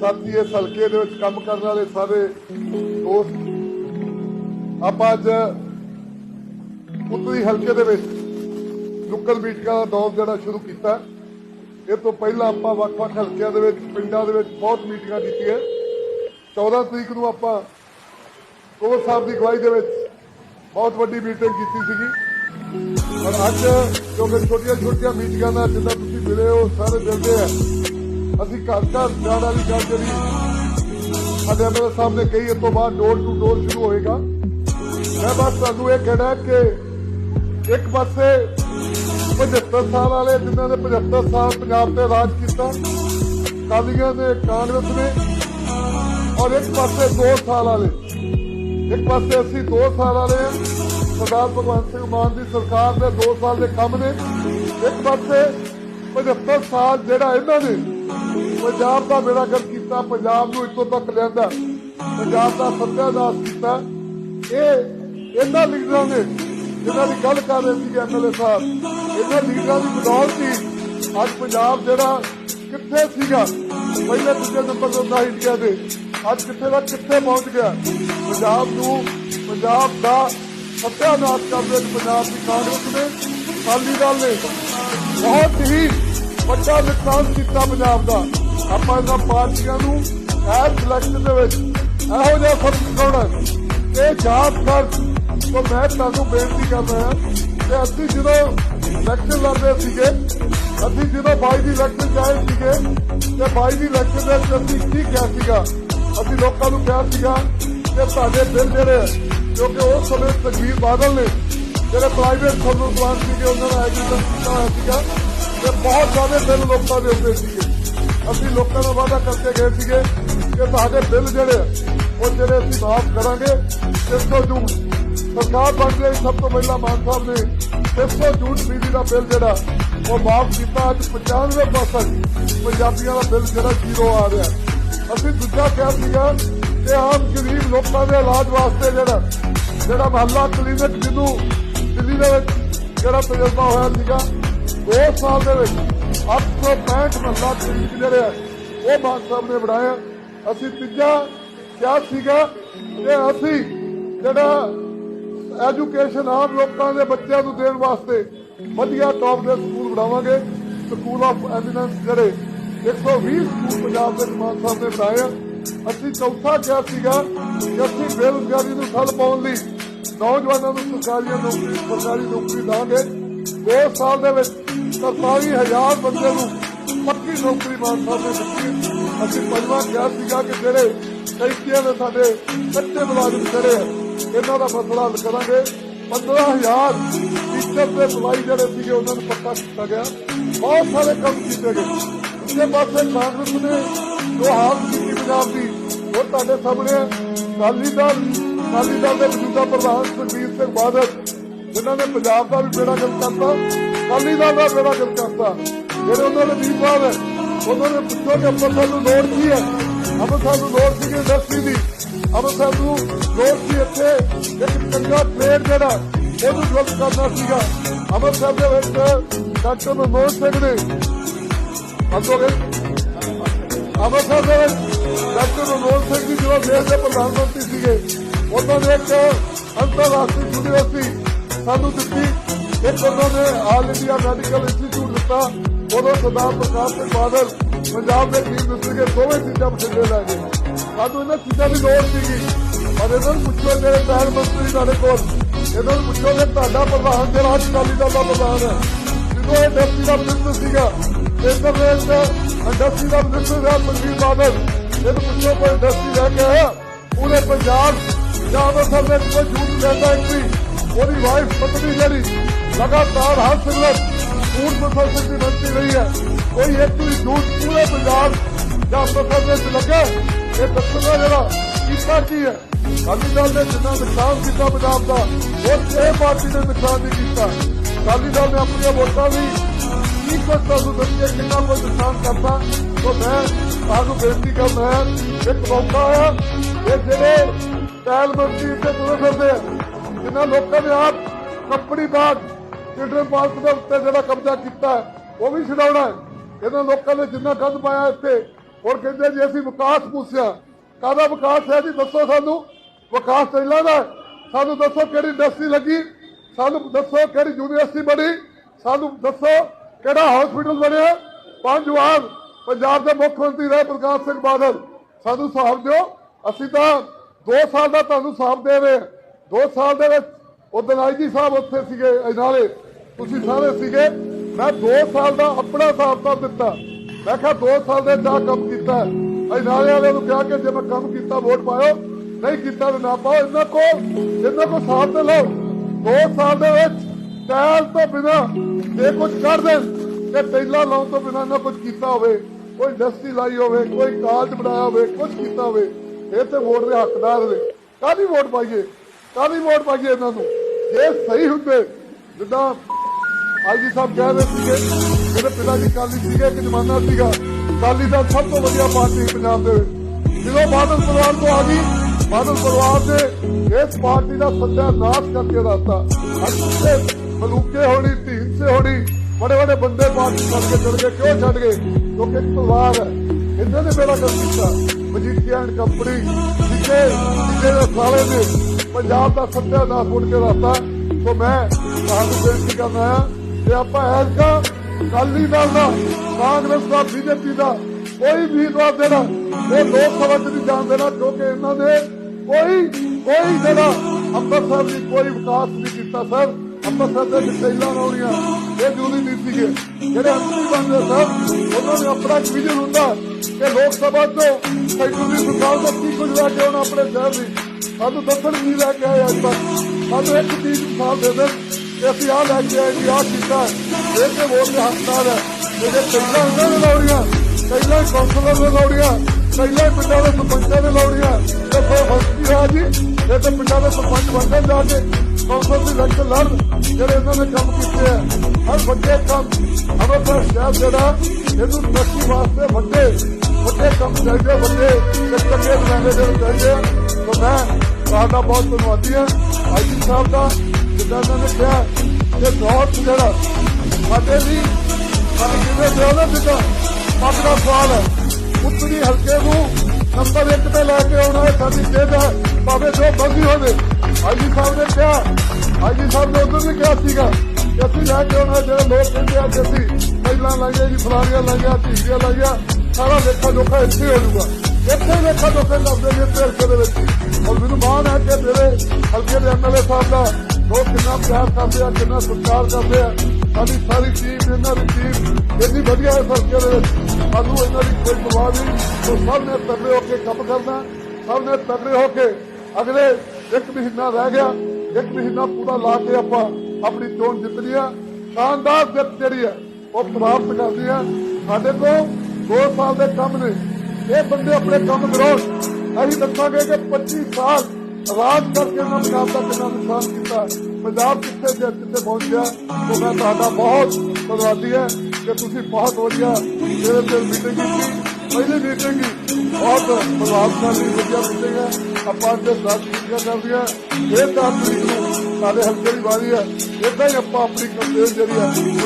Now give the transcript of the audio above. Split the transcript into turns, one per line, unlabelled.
ਸਾਥੀ ਇਸ ਹਲਕੇ ਦੇ ਵਿੱਚ ਕੰਮ ਕਰਨ ਵਾਲੇ ਸਾਰੇ ਦੋਸਤ, ਆਪਾਂ ਅੱਜ ਉਤਰੀ ਹਲਕੇ ਦੇ ਵਿੱਚ ਨੁੱਕਰ ਮੀਟਿੰਗਾਂ ਦਾ ਦੌਰ ਜਿਹੜਾ ਸ਼ੁਰੂ ਕੀਤਾ। ਇਹ ਤੋਂ ਪਹਿਲਾਂ ਆਪਾਂ ਵੱਖ-ਵੱਖ ਹਲਕਿਆਂ ਦੇ ਵਿੱਚ, ਪਿੰਡਾਂ ਦੇ ਵਿੱਚ ਬਹੁਤ ਮੀਟਿੰਗਾਂ ਕੀਤੀਆਂ। 14 ਤਰੀਕ ਨੂੰ ਆਪਾਂ ਕੋਲ ਸਾਹਿਬ ਦੀ ਅਗਵਾਈ ਦੇ ਵਿੱਚ ਬਹੁਤ ਵੱਡੀ ਮੀਟਿੰਗ ਕੀਤੀ ਸੀਗੀ। ਪਰ ਅੱਜ ਕਿਉਂਕਿ ਛੋਟੀਆਂ ਛੋਟੀਆਂ ਮੀਟਿੰਗਾਂ ਦਾ ਜਿੱਦਾਂ ਤੁਸੀਂ ਮਿਲੇ ਹੋ, ਸਾਰੇ ਮਿਲਦੇ ਆ। ਅਸੀਂ ਘਰ ਘਰ ਜਾਣ ਵਾਲੀ ਗੱਲ ਜਿਹੜੀ ਸਾਡੇ ਐਮਐਲਏ ਸਾਹਿਬ ਨੇ ਕਹੀ ਇਸ ਤੋਂ ਬਾਅਦ ਡੋਰ ਟੂ ਡੋਰ ਸ਼ੁਰੂ ਹੋਏਗਾ। ਮੈਂ ਬਸ ਤੁਹਾਨੂੰ ਇਹ ਕਹਿਣਾ ਕਿ ਇੱਕ ਪਾਸੇ 75 ਸਾਲ ਵਾਲੇ ਜਿਨ੍ਹਾਂ ਨੇ 75 ਸਾਲ ਪੰਜਾਬ ਤੇ ਰਾਜ ਕੀਤਾ ਕਾਲੀਆਂ ਨੇ, ਕਾਂਗਰਸ ਨੇ, ਔਰ ਇੱਕ ਪਾਸੇ 2 ਸਾਲ ਵਾਲੇ। ਇੱਕ ਪਾਸੇ ਅਸੀਂ 2 ਸਾਲ ਵਾਲੇ ਹਾਂ। ਸਰਦਾਰ ਭਗਵੰਤ ਸਿੰਘ ਮਾਨ ਦੀ ਸਰਕਾਰ ਦੇ 2 ਸਾਲ ਦੇ ਕੰਮ ਨੇ। ਇੱਕ ਪਾਸੇ 75 ਸਾਲ ਜਿਹੜਾ ਇਹਨਾਂ ਨੇ ਪੰਜਾਬ ਦਾ ਬੇੜਾ ਗਰਕ ਕੀਤਾ, ਪੰਜਾਬ ਨੂੰ ਇੱਥੋਂ ਤੱਕ ਲਿਆਂਦਾ, ਪੰਜਾਬ ਦਾ ਸੱਤਿਆਨਾਸ਼ ਕੀਤਾ। ਇਹ ਇਹਨਾਂ ਲੀਡਰਾਂ ਨੇ ਜਿਹਨਾਂ ਦੀ ਗੱਲ ਕਰ ਰਹੇ ਸੀ ਐਮਐਲਏ ਸਾਹਿਬ, ਇਹਨਾਂ ਲੀਡਰਾਂ ਦੀ ਬਦੌਲਤ ਹੀ ਅੱਜ ਪੰਜਾਬ ਜਿਹੜਾ ਕਿੱਥੇ ਸੀਗਾ, ਪਹਿਲੇ ਦੂਜੇ ਨੰਬਰ ਤੇ ਹੁੰਦਾ ਸੀ ਇੰਡੀਆ ਦੇ, ਅੱਜ ਕਿੱਥੇ ਦਾ ਕਿੱਥੇ ਪਹੁੰਚ ਗਿਆ। ਪੰਜਾਬ ਨੂੰ, ਪੰਜਾਬ ਦਾ ਸੱਤਿਆਨਾਸ਼ ਕਰਦੇ ਪੰਜਾਬ ਦੀ ਕਾਂਗਰਸ ਨੇ, ਅਕਾਲੀ ਦਲ ਨੇ ਬਹੁਤ ਹੀ ਵੱਡਾ ਨੁਕਸਾਨ ਕੀਤਾ ਪੰਜਾਬ ਦਾ। ਆਪਾਂ ਇਹਨਾਂ ਪਾਰਟੀਆਂ ਨੂੰ ਐਸ ਇਲੈਕਸ਼ਨ ਦੇ ਵਿੱਚ ਇਹੋ ਜਿਹਾ ਫ਼ਰਕ ਸਿਖਾਉਣਾ ਇਹ ਜਾਤ ਕਰ ਤੋਂ ਮੈਂ ਤੁਹਾਨੂੰ ਬੇਨਤੀ ਕਰ ਰਿਹਾ ਕਿ ਅਸੀਂ ਜਦੋਂ ਇਲੈਕਸ਼ਨ ਲੜਦੇ ਸੀਗੇ ਅਸੀਂ ਜਦੋਂ ਬਾਈ ਦੀ ਇਲੈਕਸ਼ਨ ਜਾਏ ਸੀਗੇ ਤੇ ਬਾਈ ਦੀ ਇਲੈਕਸ਼ਨ ਦੇ ਵਿੱਚ ਅਸੀਂ ਕੀ ਕਿਹਾ ਸੀਗਾ? ਅਸੀਂ ਲੋਕਾਂ ਨੂੰ ਕਿਹਾ ਸੀਗਾ ਕਿ ਤੁਹਾਡੇ ਬਿੱਲ ਜਿਹੜੇ ਆ, ਕਿਉਂਕਿ ਉਸ ਸਮੇਂ ਤਕਵੀਰ ਬਾਦਲ ਨੇ ਜਿਹੜੇ ਪ੍ਰਾਈਵੇਟ ਖਬਰ ਪਲਾਨ ਸੀਗੇ ਉਹਨਾਂ ਦਾ ਐਗਰੀਮੈਂਟ ਕੀਤਾ ਹੋਇਆ ਸੀਗਾ ਤੇ ਬਹੁਤ ਜ਼ਿਆਦਾ ਬਿੱਲ ਲੋਕਾਂ ਦੇ ਉੱਤੇ ਸੀਗੇ। ਅਸੀਂ ਲੋਕਾਂ ਨੂੰ ਵਾਅਦਾ ਕਰਕੇ ਗਏ ਸੀਗੇ ਕਿ ਤੁਹਾਡੇ ਬਿੱਲ ਜਿਹੜੇ ਉਹ ਜਿਹੜੇ ਅਸੀਂ ਮਾਫ ਕਰਾਂਗੇ 300 ਜੂਨ ਸਰਕਾਰ ਬਣ ਸਭ ਤੋਂ ਪਹਿਲਾਂ ਮਾਨ ਸਾਹਿਬ ਨੇ 300 ਜੂਨ ਬਿਜਲੀ ਦਾ ਬਿੱਲ ਜਿਹੜਾ, ਉਹ ਮਾਫ ਕੀਤਾ। ਅੱਜ 95% ਪੰਜਾਬੀਆਂ ਦਾ ਬਿੱਲ ਜਿਹੜਾ ਜ਼ੀਰੋ ਆ ਰਿਹਾ। ਅਸੀਂ ਦੂਜਾ ਕਿਹਾ ਸੀਗਾ ਕਿ ਆਮ ਗਰੀਬ ਲੋਕਾਂ ਦੇ ਇਲਾਜ ਵਾਸਤੇ ਜਿਹੜਾ ਜਿਹੜਾ ਮਹੱਲਾ ਕਲੀਨਿਕ ਜਿਹਨੂੰ ਦਿੱਲੀ ਦੇ ਵਿੱਚ ਜਿਹੜਾ ਤਜਰਬਾ ਹੋਇਆ ਸੀਗਾ 2 ਸਾਲ ਦੇ ਵਿੱਚ 865 ਮਹੱਲਾ ਕਲੀਨਿਕ ਜਿਹੜੇ ਆ, ਉਹ ਮਾਨ ਸਾਹਿਬ ਨੇ ਬਣਾਇਆ ਅਸੀਂ ਤੀਜਾ ਕਿਹਾ ਸੀਗਾ ਕਿ ਅਸੀਂ ਜਿਹੜਾ ਐਜੂਕੇਸ਼ਨ ਆਮ ਲੋਕਾਂ ਦੇ ਬੱਚਿਆਂ ਨੂੰ ਦੇਣ ਵਾਸਤੇ ਵਧੀਆ ਟੌਪ ਦੇ ਸਕੂਲ ਬਣਾਵਾਂਗੇ। ਸਕੂਲ ਆਫ ਐਮੀਨੈਂਸ ਜਿਹੜੇ 120 ਸਕੂਲ ਪੰਜਾਬ ਦੇ ਮਾਨ ਸਾਹਿਬ ਨੇ ਬਣਾਏ ਆ। ਅਸੀਂ ਚੌਥਾ ਕਿਹਾ ਸੀਗਾ ਕਿ ਅਸੀਂ ਬੇਰੁਜ਼ਗਾਰੀ ਨੂੰ ਠੱਲ ਪਾਉਣ ਲਈ ਨੌਜਵਾਨਾਂ ਨੂੰ ਸਰਕਾਰੀ ਨੌਕਰੀ ਸਰਕਾਰੀ ਨੌਕਰੀ ਦਾਂਗੇ। 2 ਸਾਲ ਦੇ ਵਿੱਚ 47000 ਬੰਦੇ ਨੂੰ ਪੱਕੀ ਨੌਕਰੀ ਮਾਨ ਸਾਹਿਬ ਨੇ ਦਿੱਤੀ ਅਸੀਂ ਪੰਜਵਾਂ ਕਿਹਾ ਸੀਗਾ ਕਿ ਜਿਹੜੇ ਕਈਆਂ ਦੇ ਸਾਡੇ ਕੱਚੇ ਮੁਲਾਜ਼ਮ ਜਿਹੜੇ ਆ, ਇਹਨਾਂ ਦਾ ਮਸਲਾ ਹੱਲ ਕਰਾਂਗੇ। 15000 ਟੀਚਰ ਦੇ ਸਵਾਈ ਜਿਹੜੇ ਸੀਗੇ ਉਹਨਾਂ ਨੂੰ ਪੱਕਾ ਕੀਤਾ ਗਿਆ। ਬਹੁਤ ਸਾਰੇ ਕੰਮ ਕੀਤੇ ਗਏ। ਦੂਜੇ ਪਾਸੇ ਕਾਂਗਰਸ ਨੇ ਜੋ ਹਾਲ ਕੀਤੀ ਪੰਜਾਬ ਦੀ ਉਹ ਤੁਹਾਡੇ ਸਾਹਮਣੇ ਅਕਾਲੀ ਦਲ ਅਕਾਲੀ ਦਲ ਦੇ ਮੌਜੂਦਾ ਪ੍ਰਧਾਨ ਸੁਖਬੀਰ ਸਿੰਘ ਬਾਦਲ ਜਿਨ੍ਹਾਂ ਨੇ ਪੰਜਾਬ ਦਾ ਵੀ ਬੇੜਾ ਗਰਕ ਕਰਤਾ, ਅਕਾਲੀ ਦਲ ਦਾ ਬੇੜਾ ਗਰਕ ਕਰਤਾ। ਜਿਹੜੇ ਉਹਨਾਂ ਦੇ ਵੀ ਬਾਅਦ ਉਹਨਾਂ ਨੇ ਪੁੱਛੋ ਕਿ ਅੰਮ੍ਰਿਤਸਰ ਨੂੰ ਲੋੜ ਕੀ ਹੈ? ਅੰਮ੍ਰਿਤਸਰ ਨੂੰ ਲੋੜ ਸੀ ਇੰਡਸਟਰੀ ਦੀ। ਅੰਮ੍ਰਿਤਸਰ ਨੂੰ ਲੋੜ ਸੀ ਇੱਥੇ ਇੱਕ ਚੰਗਾ ਪਲੇਟ ਜਿਹੜਾ ਉਹਨੂੰ ਡਿਵੈਲਪ ਕਰਨਾ ਸੀਗਾ। ਅੰਮ੍ਰਿਤਸਰ ਦੇ ਵਿੱਚ ਡਾਕਟਰ ਮਨਮੋਹਨ ਸਿੰਘ ਨੇ ਅੰਦੋਗੇ ਅੰਮ੍ਰਿਤਸਰ ਦੇ ਵਿੱਚ ਡਾਕਟਰ ਮਨਮੋਹਨ ਸਿੰਘ ਜੀ ਜਦੋਂ ਦੇਸ਼ ਦੇ ਪ੍ਰਧਾਨ ਮੰਤਰੀ ਸੀਗੇ, ਉਹਨਾਂ ਨੇ ਇੱਕ ਅੰਤਰਰਾਸ਼ਟਰੀ ਯੂਨੀਵਰਸਿਟੀ ਸਾਨੂੰ ਦਿੱਤੀ। ਇੱਕ ਉਹਨਾਂ ਨੇ ਆਲ ਇੰਡੀਆ ਮੈਡੀਕਲ ਇੰਸਟੀਚਿਊਟ ਦਿੱਤਾ। ਉਦੋਂ ਸਰਦਾਰ ਪ੍ਰਕਾਸ਼ ਸਿੰਘ ਬਾਦਲ ਪੰਜਾਬ ਦੇ ਚੀਫ ਮਿਨਿਸਟਰ ਦੇ ਦੋਵੇਂ ਚੀਜ਼ਾਂ ਬਠਿੰਡੇ ਲੈ ਗਏ। ਸਾਨੂੰ ਇਹਨਾਂ ਚੀਜ਼ਾਂ ਦੀ ਲੋੜ ਸੀਗੀ। ਪਰ ਇਹਨਾਂ ਨੂੰ ਪੁੱਛੋ ਜਿਹੜੇ ਪਹਿਲ ਮੰਤਰੀ ਸਾਡੇ ਕੋਲ, ਇਹਨਾਂ ਨੂੰ ਪੁੱਛੋ ਕਿ ਤੁਹਾਡਾ ਪ੍ਰਧਾਨ ਜਿਹੜਾ ਅਕਾਲੀ ਦਲ ਦਾ ਪ੍ਰਧਾਨ ਹੈ। ਜਦੋਂ ਇਹ ਡੈਪਟੀ ਦਾ ਮਿਨਿਸਟਰ ਸੀਗਾ ਇੰਟਰਨੈਟ ਦਾ ਇੰਡਸਟਰੀ ਦਾ ਮਿਨਿਸਟਰ ਦਾ ਮਨਜੀਤ ਬਾਦਲ। ਇਹਨੂੰ ਪੁੱਛੋ ਕੋਈ ਇੰਡਸਟਰੀ ਲੈ ਕੇ ਆਇਆ? ਪੂਰੇ ਪੰਜਾਬ ਜਾਂ ਅੰਮ੍ਰਿਤਸਰ ਦੇ ਕੋਈ ਝੂਠ ਲੈਂਦਾ ਇੱਕ ਉਹਦੀ ਵਾਈਫ ਪਤਨੀ ਜਿਹੜੀ ਲਗਾਤਾਰ ਹਰ ਸਿਮਰਤ ਫੂਡ ਪ੍ਰੋਸੈਸਿੰਗ ਦੀ ਮੰਤਰੀ ਰਹੀ ਹੈ। ਕੋਈ ਇੱਕ ਵੀ ਝੂਠ ਪੂਰੇ ਪੰਜਾਬ ਜਾਂ ਅੰਮ੍ਰਿਤਸਰ ਵਿੱਚ ਲੱਗਾ, ਇਹ ਦੱਸਣਾ ਜਿਹੜਾ ਕੀਤਾ ਕੀ ਹੈ। ਅਕਾਲੀ ਦਲ ਨੇ ਜਿੰਨਾ ਨੁਕਸਾਨ ਕੀਤਾ ਪੰਜਾਬ ਦਾ ਉਹ ਇਹ ਪਾਰਟੀ ਨੇ ਨੁਕਸਾਨ ਨਹੀਂ ਕੀਤਾ। ਅਕਾਲੀ ਦਲ ਨੇ ਆਪਣੀਆਂ ਵੋਟਾਂ ਵੀ ਕੀ ਕੁਝ ਤੁਹਾਨੂੰ ਦੱਸਿਆ ਕਿੰਨਾ ਕੋਈ ਨੁਕਸਾਨ ਕਰਤਾ। ਤਾਂ ਮੈਂ ਤੁਹਾਨੂੰ ਬੇਨਤੀ ਕਰਦਾ ਹਾਂ, ਇੱਕ ਮੌਕਾ ਆ ਇਹ ਜਿਹੜੇ ਟੈਲ ਮੰਤਰੀ ਤੇ ਤੁਰੇ ਫਿਰਦੇ। ਆ ਜਿਨ੍ਹਾਂ ਲੋਕਾਂ ਨੇ ਆਪ ਕੰਪਨੀ ਬਾਗ ਚਿਲਡਰਨ ਪਾਰਕ ਦੇ ਉੱਤੇ ਜਿਹੜਾ ਕਬਜ਼ਾ ਕੀਤਾ ਉਹ ਵੀ ਛਡਾਉਣਾ ਹੈ। ਇਹਨਾਂ ਲੋਕਾਂ ਨੇ ਜਿੰਨਾ ਗੰਦ ਪਾਇਆ ਇੱਥੇ, ਹੁਣ ਕਹਿੰਦੇ ਜੀ ਅਸੀਂ ਵਿਕਾਸ ਪੁੱਛਿਆ। ਕਾਹਦਾ ਵਿਕਾਸ ਹੈ ਜੀ? ਦੱਸੋ ਸਾਨੂੰ। ਵਿਕਾਸ ਚੱਲਣਾ ਦਾ ਸਾਨੂੰ ਦੱਸੋ ਕਿਹੜੀ ਇੰਡਸਟਰੀ ਲੱਗੀ। ਸਾਨੂੰ ਦੱਸੋ ਕਿਹੜੀ ਯੂਨੀਵਰਸਿਟੀ ਬਣੀ। ਸਾਨੂੰ ਦੱਸੋ ਕਿਹੜਾ ਹਸਪੀਟਲ ਬਣਿਆ। ਪੰਜ ਵਾਰ ਪੰਜਾਬ ਦੇ ਮੁੱਖ ਮੰਤਰੀ ਰਹੇ ਪ੍ਰਕਾਸ਼ ਸਿੰਘ ਬਾਦਲ। ਸਾਨੂੰ ਹਿਸਾਬ ਦਿਓ। ਅਸੀਂ ਤਾਂ 2 ਸਾਲ ਦਾ ਤੁਹਾਨੂੰ ਹਿਸਾਬ ਦੇ ਰਹੇ 2 ਸਾਲ ਦੇ ਵਿੱਚ ਉਦੋਂ ਆਈਜੀ ਸਾਹਿਬ ਉੱਥੇ ਸੀਗੇ ਨਾਲੇ। ਤੁਸੀਂ ਸਾਰੇ ਸੀਗੇ। ਮੈਂ 2 ਸਾਲ ਦਾ ਆਪਣਾ ਹਿਸਾਬ ਤਾਂ ਦਿੱਤਾ। ਮੈਂ ਕਿਹਾ 2 ਸਾਲ ਦੇ ਜਾ ਕੰਮ ਕੀਤਾ। ਨਾਲੇ ਵਾਲਿਆਂ ਨੂੰ ਕਿਹਾ ਕਿ ਜੇ ਮੈਂ ਕੰਮ ਕੀਤਾ, ਵੋਟ ਪਾਇਓ। ਨਹੀਂ ਕੀਤਾ ਤਾਂ ਨਾ ਪਾਓ। ਇਹਨਾਂ ਕੋਲ ਇਹਨਾਂ ਕੋਲ ਸਾਥ ਤੇ ਲਓ। 2 ਸਾਲ ਦੇ ਵਿੱਚ ਟੈਲ ਤੋਂ ਬਿਨਾ ਜੇ ਕੁਝ ਕਰ ਦੇਣ, ਤੇ ਟੈਲਾ ਲਾਉਣ ਤੋਂ ਬਿਨਾ ਨਾ ਕੁਝ ਕੀਤਾ ਹੋਵੇ। ਕੋਈ ਇੰਡਸਟਰੀ ਲਾਈ ਹੋਵੇ, ਕੋਈ ਕਾਲਜ ਬਣਾਇਆ ਹੋਵੇ, ਕੁਝ ਕੀਤਾ ਹੋਵੇ। ਇਹ ਵੋਟ ਦੇ ਹੱਕਦਾਰ ਨੇ। ਕਾਹਦੀ ਵੋਟ ਪਾਈਏ? ਕਾਹਦੀ ਵੋਟ ਪਾਈਏ ਇਹਨਾਂ ਨੂੰ? ਜੇ ਸਹੀ ਹੁੰਦੇ, ਜਿੱਦਾਂ ਆਈਜੀ ਸਾਹਿਬ ਕਹਿ ਰਹੇ ਸੀਗੇ, ਜਿਹੜੇ ਪਿਤਾ ਜੀ ਕਾਲੀ ਸੀਗੇ, ਇੱਕ ਜ਼ਮਾਨਾ ਸੀਗਾ ਕਾਲੀ ਦਾ ਸਭ ਤੋਂ ਵਧੀਆ ਪਾਰਟੀ ਪੰਜਾਬ ਦੇ ਵਿੱਚ। ਜਦੋਂ ਬਾਦਲ ਪਰਿਵਾਰ ਤੋਂ ਆ ਗਈ, ਬਾਦਲ ਪਰਿਵਾਰ ਨੇ ਇਸ ਪਾਰਟੀ ਦਾ ਸੱਚਾ ਨਾਸ਼ ਕਰਕੇ ਰਸਤਾ ਅੱਜ ਮਲੂਕੇ ਹੋਣੀ ਢੀਂਡ ਸੇ ਹੋਣੀ ਬੜੇ ਬੜੇ ਬੰਦੇ ਪਾਰਟੀ ਕਰਕੇ ਚੜ ਗਏ, ਕਿਉਂ ਛੱਡ ਗਏ? ਕਿਉਂਕਿ ਇੱਕ ਪਰਿਵਾਰ ਹੈ। ਇਹਨਾਂ ਨੇ ਮੇਰਾ ਕੰਮ ਕੀਤਾ ਮਜੀਠੀਆ ਐਂਡ ਕੰਪਨੀ, ਜਿੱਥੇ ਜਿੱਥੇ ਸਾਲੇ ਨੇ ਪੰਜਾਬ ਦਾ ਸੱਚਾ ਨਾਸ਼ ਮੁੜ ਕੇ ਰਸਤਾ ਸੋ ਮੈਂ ਤੁਹਾਨੂੰ ਬੇਨਤੀ ਕਰਨਾ ਹੈ ਕਿ ਆਪਾਂ ਐਸਾ ਕਾਲੀ ਦਲ ਦਾ, ਕਾਂਗਰਸ ਦਾ, ਬੀਜੇਪੀ ਦਾ ਕੋਈ ਵੀ ਉਮੀਦਵਾਰ ਦੇਣਾ ਇਹ ਲੋਕ ਸਭਾ ਚ ਨਹੀਂ ਜਾਣ ਦੇਣਾ, ਕਿਉਂਕਿ ਇਹਨਾਂ ਨੇ ਕੋਈ ਕੋਈ ਜਿਹੜਾ ਅੰਮ੍ਰਿਤਸਰ ਦੀ ਕੋਈ ਵਿਕਾਸ ਨਹੀਂ ਕੀਤਾ, ਸਰ। ਅੰਮ੍ਰਿਤਸਰ ਦੇ ਵਿਚੇਲਾ ਲਾਉਣੀਆਂ ਇਹ ਜ਼ਰੂਰੀ ਨਹੀਂ ਸੀਗੇ। ਜਿਹੜੇ ਅੰਤਰੀ ਬਣਦੇ ਸਰ ਉਹਨਾਂ ਨੇ ਆਪਣਾ ਵਿਜ਼ਨ ਹੁੰਦਾ ਕਿ ਲੋਕ ਸਭਾ ਤੋਂ ਸੈਕਟਰ ਦੀ ਸਰਕਾਰ ਦਾ ਕੀ ਕੁਝ ਲੈ ਕੇ ਆਉਣਾ ਆਪਣੇ ਸ਼ਹਿਰ ਦੀ। ਸਾਨੂੰ ਦੱਸਣ ਕੀ ਲੈ ਕੇ ਆਏ ਅੱਜ ਤੱਕ। ਸਾਨੂੰ ਇੱਕ ਚੀਜ਼ ਮਿਸਾਲ ਦੇ ਦੇਣ ਕਿ ਅਸੀਂ ਆਹ ਲੈ ਕੇ ਆਏ ਜੀ, ਆਹ ਕੀਤਾ ਇਹ ਤੇ ਵੋਟ ਦੇ ਹੱਕਦਾਰ ਹੈ। ਜਿਹੜੇ ਪਹਿਲਾਂ ਉਹਨਾਂ ਨੇ ਲਾਉਣੀਆਂ ਪਹਿਲਾਂ ਕੌਂਸਲਰ ਨੇ ਲਾਉਣੀਆਂ ਪਹਿਲਾਂ ਪਿੰਡਾਂ ਦੇ ਸਰਪੰਚਾਂ ਨੇ ਲਾਉਣੀਆਂ ਤੇ ਫਿਰ ਫਸਕੀ ਆ ਜੀ? ਇਹ ਤਾਂ ਪਿੰਡਾਂ ਦੇ ਸਰਪੰਚ ਬਣਨ ਜਾ ਕੇ ਕੌਂਸਲ ਦੀ ਇਲੈਕਸ਼ਨ ਲੜਨ ਜਿਹੜੇ ਇਹਨਾਂ ਨੇ ਕੰਮ ਕੀਤੇ ਆ ਹਰ ਵੱਡੇ ਕੰਮ ਅੰਮ੍ਰਿਤਸਰ ਸ਼ਹਿਰ ਜਿਹੜਾ ਇਹਨੂੰ ਤਰੱਕੀ ਵਾਸਤੇ ਵੱਡੇ ਵੱਡੇ ਕੰਮ ਚਾਹੀਦੇ ਵੱਡੇ ਤੇ ਚੰਗੇ ਚਾਹੀਦੇ ਆ ਮੈਂ ਤੁਹਾਡਾ ਬਹੁਤ ਧੰਨਵਾਦੀ ਹਾਂ ਆਈਜੀ ਸਾਹਿਬ ਦਾ ਜਿੱਦਾਂ ਇਹਨਾਂ ਨੇ ਕਿਹਾ ਕਿ ਦੌਰ ਜਿਹੜਾ ਸਾਡੇ ਲਈ ਸਾਡੇ ਕਿਵੇਂ ਦੇਵਨਾ ਜਿੱਦਾਂ ਪੱਗ ਦਾ ਸਵਾਲ ਹੈ ਉੱਤਰੀ ਹਲਕੇ ਨੂੰ ਨੰਬਰ 1 ਤੇ ਲੈ ਕੇ ਆਉਣਾ ਹੈ ਸਾਡੀ ਜਿੱਦ ਹੈ ਭਾਵੇਂ ਜੋ ਮਰਜ਼ੀ ਹੋਵੇ ਆਈਜੀ ਸਾਹਿਬ ਨੇ ਕਿਹਾ। ਹਾਜੀ ਸਾਹਿਬ ਨੇ ਉਦੋਂ ਵੀ ਕਿਹਾ ਸੀਗਾ ਕਿ ਅਸੀਂ ਲੈ ਕੇ ਆਉਣਾ ਜਿਹੜੇ ਲੋਕ ਕਹਿੰਦੇ ਆ ਕਿ ਅਸੀਂ ਪਹਿਲਾਂ ਲਾਈਆਂ ਜੀ, ਫਲਾਣੀਆਂ ਲਾਈਆਂ ਢੀਂਗੀਆਂ ਲਾਈਆਂ। ਸਾਰਾ ਲੇਖਾ ਜੋਖਾ ਇੱਥੇ ਹੋ ਜਾਊਗਾ। ਇੱਥੇ ਲੇਖਾ ਜੋਖਾ ਲੱਭਦੇ ਨੇ ਇੱਥੇ ਦੇ ਵਿੱਚ। ਔਰ ਮੈਨੂੰ ਮਾਣ ਹੈ ਕਿ ਮੇਰੇ ਹਲਕੇ ਦੇ ਐਮਐਲਏ ਸਾਹਿਬ ਦਾ ਲੋਕ ਕਿੰਨਾ ਪਿਆਰ ਕਰਦੇ ਆ, ਕਿੰਨਾ ਸਤਿਕਾਰ ਕਰਦੇ ਆ। ਸਾਡੀ ਸਾਰੀ ਟੀਮ ਇਹਨਾਂ ਦੀ ਟੀਮ ਇੰਨੀ ਵਧੀਆ ਹੈ ਹਲਕੇ ਦੇ ਵਿੱਚ। ਸਾਨੂੰ ਇਹਨਾਂ ਦੀ ਕੋਈ ਪਰਵਾਹ ਨਹੀਂ। ਸਭ ਨੇ ਤਗੜੇ ਹੋ ਕੇ ਕੰਮ ਕਰਨਾ। ਸਭ ਨੇ ਤਗੜੇ ਹੋ ਕੇ ਅਗਲੇ ਇੱਕ ਮਹੀਨਾ ਰਹਿ ਗਿਆ, ਇੱਕ ਮਹੀਨਾ ਪੂਰਾ ਲਾ ਕੇ ਆਪਾਂ ਆਪਣੀ ਚੋਣ ਜਿੱਤਣੀ ਆ। ਸ਼ਾਨਦਾਰ ਜਿੱਤ ਜਿਹੜੀ ਹੈ ਉਹ ਪ੍ਰਾਪਤ ਕਰਦੀ ਆ। ਸਾਡੇ ਕੋਲ 2 ਸਾਲ ਦੇ ਕੰਮ ਨੇ। ਇਹ ਬੰਦੇ ਆਪਣੇ ਕੰਮ ਕਰਾਉਣ ਅਸੀਂ ਦੱਸਾਂਗੇ ਕਿ 25 ਸਾਲ ਰਾਜ ਕਰਕੇ ਉਹਨਾਂ ਪੰਜਾਬ ਦਾ ਕਿੰਨਾ ਨੁਕਸਾਨ ਕੀਤਾ। ਪੰਜਾਬ ਕਿੱਥੇ ਜੇ ਕਿੱਥੇ ਪਹੁੰਚ ਗਿਆ, ਉਹ ਮੈਂ ਤੁਹਾਡਾ ਬਹੁਤ ਧੰਨਵਾਦੀ ਹੈ ਕਿ ਤੁਸੀਂ ਬਹੁਤ ਵਧੀਆ ਮੇਰੇ ਤੇ ਮੀਟਿੰਗ ਕੀਤੀ। ਪਹਿਲੀ ਮੀਟਿੰਗ ਹੀ ਬਹੁਤ ਪ੍ਰਭਾਵਸ਼ਾਲੀ ਵਧੀਆ ਮੀਟਿੰਗ ਹੈ। ਆਪਾਂ ਦੇ ਸਾਥ ਮੀਟਿੰਗਾਂ ਕਰਦੀਆਂ ਇਹ ਤਾਂ ਤਰੀਕ ਨੂੰ ਸਾਡੇ ਹਲਕੇ ਦੀ ਵਾਰੀ ਹੈ ਇਦਾਂ ਹੀ ਆਪਾਂ ਆਪਣੀ ਕੰਪੇਨ ਜਿਹੜੀ ਹੈ